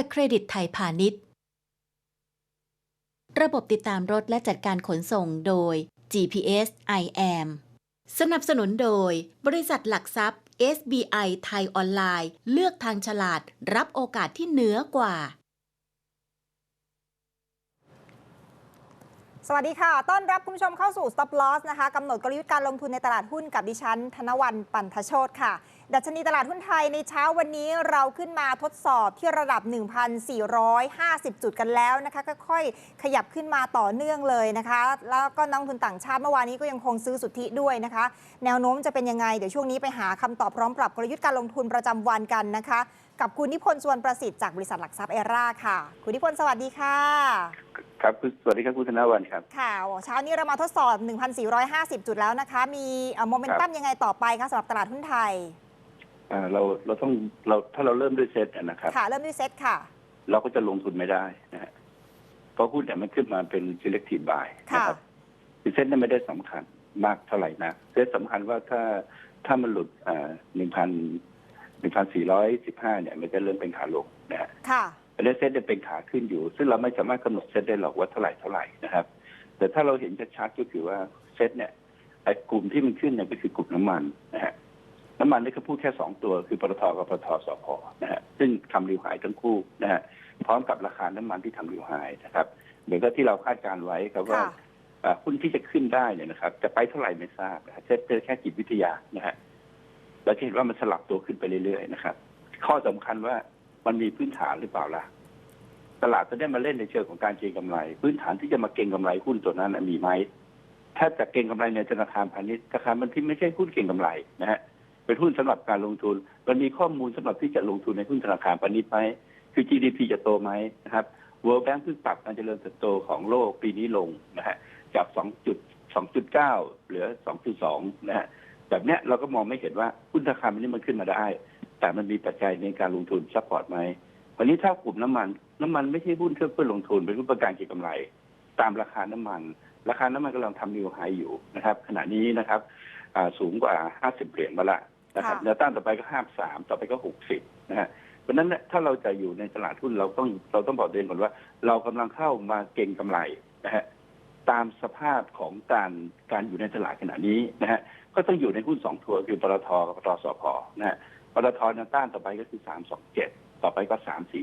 บัตรเครดิตไทยพาณิชย์ ระบบติดตามรถและจัดการขนส่งโดย GPS IAM สนับสนุนโดย บริษัทหลักทรัพย์ SBI ไทยออนไลน์ เลือกทางฉลาดรับโอกาสที่เหนือกว่า สวัสดีค่ะ ต้อนรับคุณผู้ชมเข้าสู่ Stop Loss นะคะกำหนดกลยุทธ์การลงทุนในตลาดหุ้นกับดิฉัน ธนวันปันทโชตค่ะ ดัชนีตลาดหุ้นไทยในเช้าวันนี้เราขึ้นมาทดสอบที่ระดับ 1,450 จุดกันแล้วนะคะค่อยๆขยับขึ้นมาต่อเนื่องเลยนะคะ แล้วก็นักลงทุนต่างชาติเมื่อวานนี้ก็ยังคงซื้อสุทธิด้วยนะคะ แนวโน้มจะเป็นยังไง เดี๋ยวช่วงนี้ไปหาคำตอบพร้อมปรับกลยุทธ์การลงทุนประจำวันกันนะคะ กับคุณนิพนธ์สวนประสิทธิ์จากบริษัทหลักทรัพย์เอราค่ะ คุณนิพนธ์สวัสดีค่ะ ครับคุณสวัสดีครับคุณธนวันครับค่ะเช้านี้เรามาทดสอบ 1,450 จุดแล้วนะคะ มีโมเมนตัมยังไงต่อไปคะสำหรับตลาดหุ้นไทย อ่าเราเราต้องเราถ้าเราเริ่มด้วยเซตอะนะครับ ค่ะ เริ่มด้วยเซตค่ะ เราก็จะลงทุนไม่ได้นะฮะเพราะหุ้นเนี่ยมันขึ้นมาเป็น selective buy นะค่ะ ครับคือเซตเนี่ยไม่ได้สำคัญมากเท่าไหร่นะเซตสำคัญว่าถ้าถ้ามันหลุดอ่าหนึ่งพันหนึ่งพันสี่ร้อยสิบห้าเนี่ย มันจะเริ่มเป็นขาลงนะฮะ ค่ะ อันนี้เซตเนี่ยเป็นขาขึ้นอยู่ ซึ่งเราไม่สามารถกำหนดเซตได้หรอกว่าเท่าไหร่เท่าไหร่นะครับ แต่ถ้าเราเห็นชัดๆก็คือว่าเซตเนี่ยไอ้กลุ่มที่มันขึ้นเนี่ยก็คือกลุ่มน้ำมันนะฮะ น้ำมันนี่เขาพูดแค่สองตัว คือปตทกับปตทสพนะฮะซึ่งทำริวหายทั้งคู่นะฮะพร้อมกับราคาน้ำมันที่ทำริวหายนะครับเหมือนกับที่เราคาดการไว้ครับว่าค่ะอ่าหุ้นที่จะขึ้นได้เนี่ยนะครับ จะไปเท่าไหร่ไม่ทราบนะฮะเซตเป็นแค่จิตวิทยานะฮะเราจะเห็นว่ามันสลับตัวขึ้นไปเรื่อยๆนะครับ ข้อสำคัญว่ามันมีพื้นฐานหรือเปล่าล่ะตลาดจะได้มาเล่นในเชิงของการเก็งกำไร พื้นฐานที่จะมาเก็งกำไรหุ้นตัวนั้นน่ะมีไหมถ้าจะเก็งกำไรในธนาคารพาณิชย์ธนาคารมันที่ไม่ใช่หุ้นเก็งกำไรนะฮะ เป็นหุ้นสำหรับการลงทุน มันมีข้อมูลสำหรับที่จะลงทุนในหุ้นธนาคารพาณิชย์ไหมคือ GDP จะโตไหมนะครับ World Bank เพิ่งปรับการเจริญเติบโตของโลกปีนี้ลงนะฮะจาก 2.2.9 เหลือ 2.2 นะฮะแบบเนี้ยเราก็มองไม่เห็นว่าหุ้นธนาคารพาณิชย์มันขึ้นมาได้ แต่มันมีปัจจัยในการลงทุนซัพพอร์ตไหมวันนี้ถ้ากลุ่มน้ำมัน น้ำมันไม่ใช่หุ้นเพื่อเพื่อลงทุนเป็นหุ้นประกันเก็งกำไร ตามราคาน้ำมัน ราคาน้ำมันกำลังทำนิวไฮอยู่นะครับ ขณะนี้นะครับอ่าสูงกว่า 50 เหรียญมาละ นะครับค่ะแนวต้านต่อไปก็53ต่อไปก็60นะฮะเพราะฉะนั้นเนี่ยถ้าเราจะอยู่ในตลาดหุ้นเราต้องเราต้องบอกตัวเองก่อนว่า เรากำลังเข้ามาเก็งกำไรนะฮะตามสภาพของการการอยู่ในตลาดขณะนี้นะฮะก็ต้องอยู่ในหุ้นสองตัวคือปตทกับปตทสพนะฮะปตทแนวต้านต่อไปก็คือ327ต่อไปก็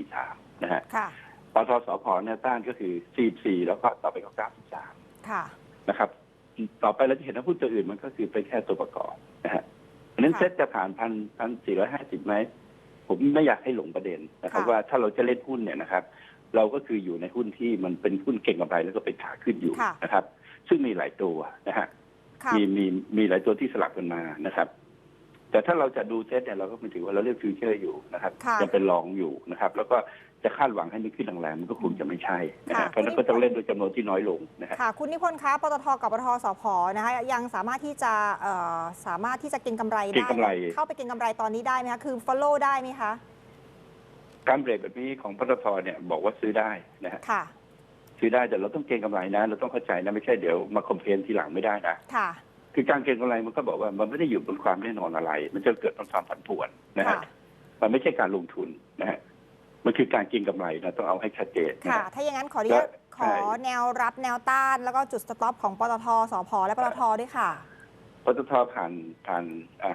343นะฮะค่ะปตทสพแนวต้านก็คือ44แล้วก็ต่อไปก็93ค่ะนะครับ ต่อไปเราจะเห็นว่าหุ้นตัวอื่นมันก็คือเป็นแค่ตัวประกอบนะฮะเพ ราะฉะนั้นค่ะเซ็ตจะผ่านพันพันสี่ร้อยห้าสิบไหมผมไม่อยากให้หลงประเด็นนะครับค่ะว่าถ้าเราจะเล่นหุ้นเนี่ยนะครับ เราก็คืออยู่ในหุ้นที่มันเป็นหุ้นเก่งกำไรแล้วก็เป็นขาขึ้นอยู่ค่ะนะครับ ซึ่งมีหลายตัวนะฮะค่ะมีมีมีหลายตัวที่สลับกันมานะครับ แต่ถ้าเราจะดูเซตเนี่ยเราก็เป็นถือว่าเราเล่นฟิวเจอร์อยู่นะครับค่ะยังเป็นรองอยู่นะครับ แล้วก็ จะคาดหวังให้มันขึ้นแรงๆมันก็คงจะไม่ใช่นะค่ะ ฮะเพราะฉะนั้นก็ต้องเล่นด้วยจำนวนที่น้อยลงนะฮะ ค่ะ คุณนิพนธ์คะปตทกับปตทสพนะคะยังสามารถที่จะเอ่อสามารถที่จะเก็งกำไรเก็ได้งกำไร เข้าไปเก็งกำไรตอนนี้ได้ไหมคะคือ follow ได้ไหมคะการเบรกแบบนี้ของปตทเนี่ยบอกว่าซื้อได้นะฮะค่ะซื้อได้แต่เราต้องเก็งกำไรนะ เราต้องเข้าใจนะไม่ใช่เดี๋ยวมาคอมเพลนทีหลังไม่ได้นะ ค่ะ คือการเก็งกำไรมันก็บอกว่ามันไม่ได้อยู่บนความแน่นอนอะไร มันจะเกิดความผันผวนนะฮะ ค่ะ มันไม่ใช่การลงทุนนะฮะ มันคือการเก็งกำไรนะต้องเอาให้ชัดเจนนะค่ะฮะถ้าอย่างนั้นขออนุญาตและขอแนวรับแนวต้าน แล้วก็จุดสต็อปของปตทสพและปตทด้วยค่ะปตทผ่านผ่าน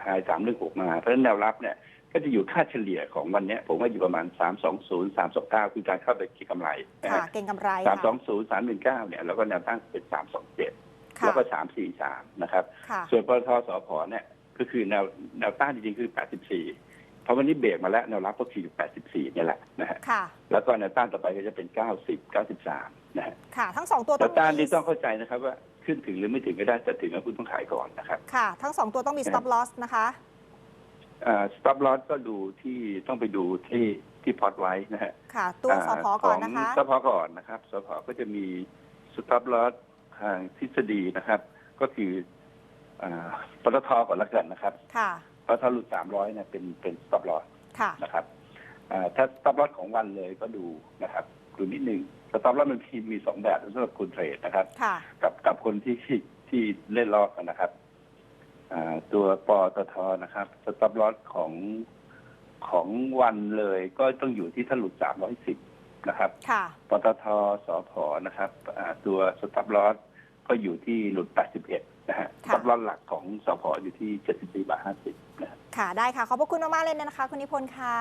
ไฮสามเรื่องหกมา เพราะฉะนั้นแนวรับเนี่ยก็จะอยู่ค่าเฉลี่ยของวันเนี้ยผมว่าอยู่ประมาณสามสองศูนย์สามสองเก้าคือการเข้าไปเก็งกำไรนะค่ะฮะเก็งกำไรสามสองค่ะศูนย์สามหนึ่งเก้าเนี่ยแล้วก็แนวตั้งเป็นสามสองเจ็ดค่ะแล้วก็สามสี่สามนะครับค่ะส่วนปตทสพเนี่ยก็คือแนวแนวต้านจริงๆคือ 84 เพราะวันนี้เบรกมาแล้วแนวรับก็คืออยู่84เนี่ยแหละนะฮะค่ะ แล้วก็แนวต้านต่อไปก็จะเป็น 90 93นะฮะค่ะ ทั้งสองตัวแนต้อวงต้านมีนี่ต้องเข้าใจนะครับว่าขึ้นถึงหรือไม่ถึงก็ได้แต่ถึงแล้วคุณต้องขายก่อนนะครับค่ะ ทั้งสองตัวต้องมี stop loss นะคะอ่า stop loss ก็ดูที่ต้องไปดูที่ที่พอร์ตไว้นะฮะค่ะ ตัวสพก่อนนะคะของสพก่อนนะครับสพก็จะมี stop loss ทางทฤษฎีนะครับ ก็คืออ่าปตทก่อนละกันนะครับ ค่ะเพ ราะถ้าหลุด300เนี่ยเป็นเป็น stop loss ค่ะ นะครับอ่าถ้า stop loss ของวันเลยก็ดูนะครับดูนิดนึง stop loss มันมีมีสองแบบสำหรับคนเทรดนะครับ ค่ะ กับกับคนที่ที่เล่นรอบนะครับอ่าตัวปตทนะครับ stop loss ของของวันเลยก็ต้องอยู่ที่ถ้าหลุด310นะครับค่ะ ปตทสพนะครับอ่าตัวสต็อปลอสก็อยู่ที่หลุด81นะฮะส ค่ะต็อปลอสหลักของสพอยู่ที่74บาท50นะฮะค่ะได้ค่ะ ขอบพระคุณมากๆเลยนะคะ คุณนิพนธ์ค่ะ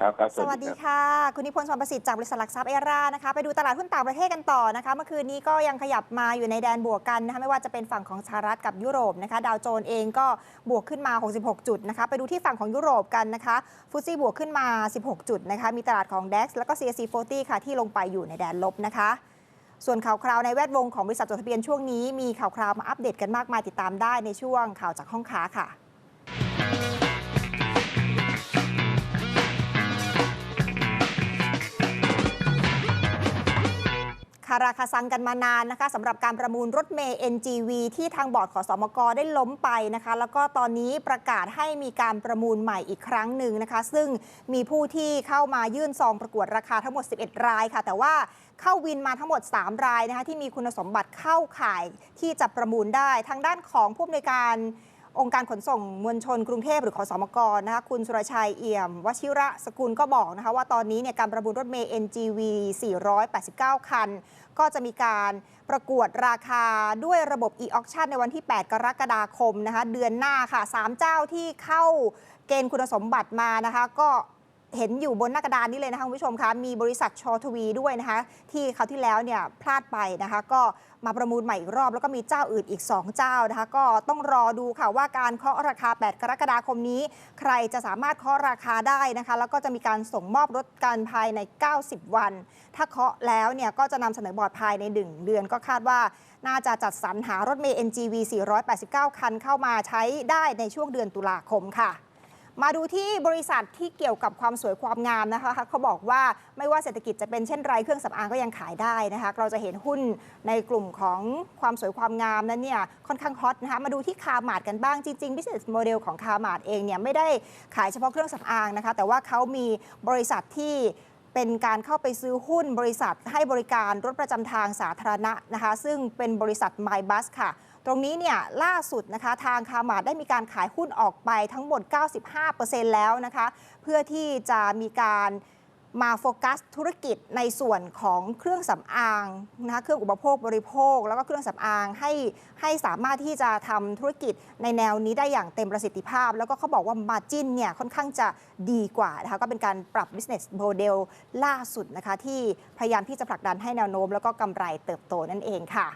ครับครับสวัสดีครับค่ะ คุณนิพนธ์สอนประสิทธิ์จากบริษัทหลักทรัพย์เอรานะคะไปดูตลาดหุ้นต่างประเทศกันต่อนะคะ เมื่อคืนนี้ก็ยังขยับมาอยู่ในแดนบวกกันนะคะไม่ว่าจะเป็นฝั่งของสหรัฐกับยุโรปนะคะ ดาวโจนส์เองก็บวกขึ้นมา 66 จุดนะคะ ไปดูที่ฝั่งของยุโรปกันนะคะฟุตซี่บวกขึ้นมา 16 จุดนะคะ มีตลาดของ DAX แล้วก็ CAC 40 ค่ะที่ลงไปอยู่ในแดนลบนะคะ ส่วนข่าวคราวในแวดวงของบริษัทจดทะเบียนช่วงนี้มีข่าวคราวมาอัปเดตกันมากมายติดตามได้ในช่วงข่าวจากห้องค้าค่ะาราคาซังกันมานานนะคะสำหรับการประมูลรถเมย์ NGV ที่ทางบอร์ดขอสอมกได้ล้มไปนะคะ แล้วก็ตอนนี้ประกาศให้มีการประมูลใหม่อีกครั้งหนึ่งนะคะ ซึ่งมีผู้ที่เข้ามายื่นซองประกวดราคาทั้งหมด 11 รายค่ะ แต่ว่าเข้าวินมาทั้งหมด 3 รายนะคะที่มีคุณสมบัติเข้าข่ายที่จะประมูลได้ ทางด้านของผู้อำนวยการ องค์การขนส่งมวลชนกรุงเทพหรือขอสมกนะคะคุณสุรชัยเอี่ยมวชิระสกุลก็บอกนะคะว่าตอนนี้เนี่ยการประมูลรถเมย์ NGV 489 คัน ก็จะมีการประกวดราคาด้วยระบบ e-auction ในวันที่ 8 กรกฎาคมนะคะเดือนหน้าค่ะ 3 เจ้าที่เข้าเกณฑ์คุณสมบัติมานะคะก็ เห็นอยู่บนหน้ากระดานนี้เลยนะคะคุณผู้ชมคะมีบริษัทชอทวีด้วยนะคะ ที่คราที่แล้วเนี่ยพลาดไปนะคะ ก็มาประมูลใหม่อีกรอบ แล้วก็มีเจ้าอื่นอีก 2 เจ้านะคะ ก็ต้องรอดูค่ะว่าการเคาะราคา 8 กรกฎาคมนี้ ใครจะสามารถเคาะราคาได้นะคะ แล้วก็จะมีการส่งมอบรถกันภายใน 90 วัน ถ้าเคาะแล้วเนี่ยก็จะนำเสนอบอร์ดภายใน 1 เดือนก็คาดว่าน่าจะจัดสรรหารถเมย์ NGV 489 คันเข้ามาใช้ได้ในช่วงเดือนตุลาคมค่ะ มาดูที่บริษัทที่เกี่ยวกับความสวยความงามนะคะเขาบอกว่าไม่ว่าเศรษฐกิจจะเป็นเช่นไรเครื่องสำอางก็ยังขายได้นะคะเราจะเห็นหุ้นในกลุ่มของความสวยความงามนั้นเนี่ยค่อนข้างฮอตนะคะมาดูที่คาร์มาดกันบ้างจริงๆ business model ของคาร์มาดเองเนี่ยไม่ได้ขายเฉพาะเครื่องสำอางนะคะแต่ว่าเขามีบริษัทที่ เป็นการเข้าไปซื้อหุ้นบริษัทให้บริการรถประจำทางสาธารณะนะคะ ซึ่งเป็นบริษัท MyBus ค่ะ ตรงนี้เนี่ยล่าสุดนะคะทางคาร์มาดได้มีการขายหุ้นออกไปทั้งหมด 95%แล้วนะคะ เพื่อที่จะมีการ มาโฟกัสธุรกิจในส่วนของเครื่องสำอางนะคะเครื่องอุปโภคบริโภค แล้วก็เครื่องสำอางให้ให้สามารถที่จะทำธุรกิจในแนวนี้ได้อย่างเต็มประสิทธิภาพ แล้วก็เขาบอกว่ามาจินเนี่ยค่อนข้างจะดีกว่านะคะก็เป็นการปรับ business model ล่าสุดนะคะที่พยายามที่จะผลักดันให้แนวโน้ม แล้วก็กำไรเติบโตนั่นเองค่ะ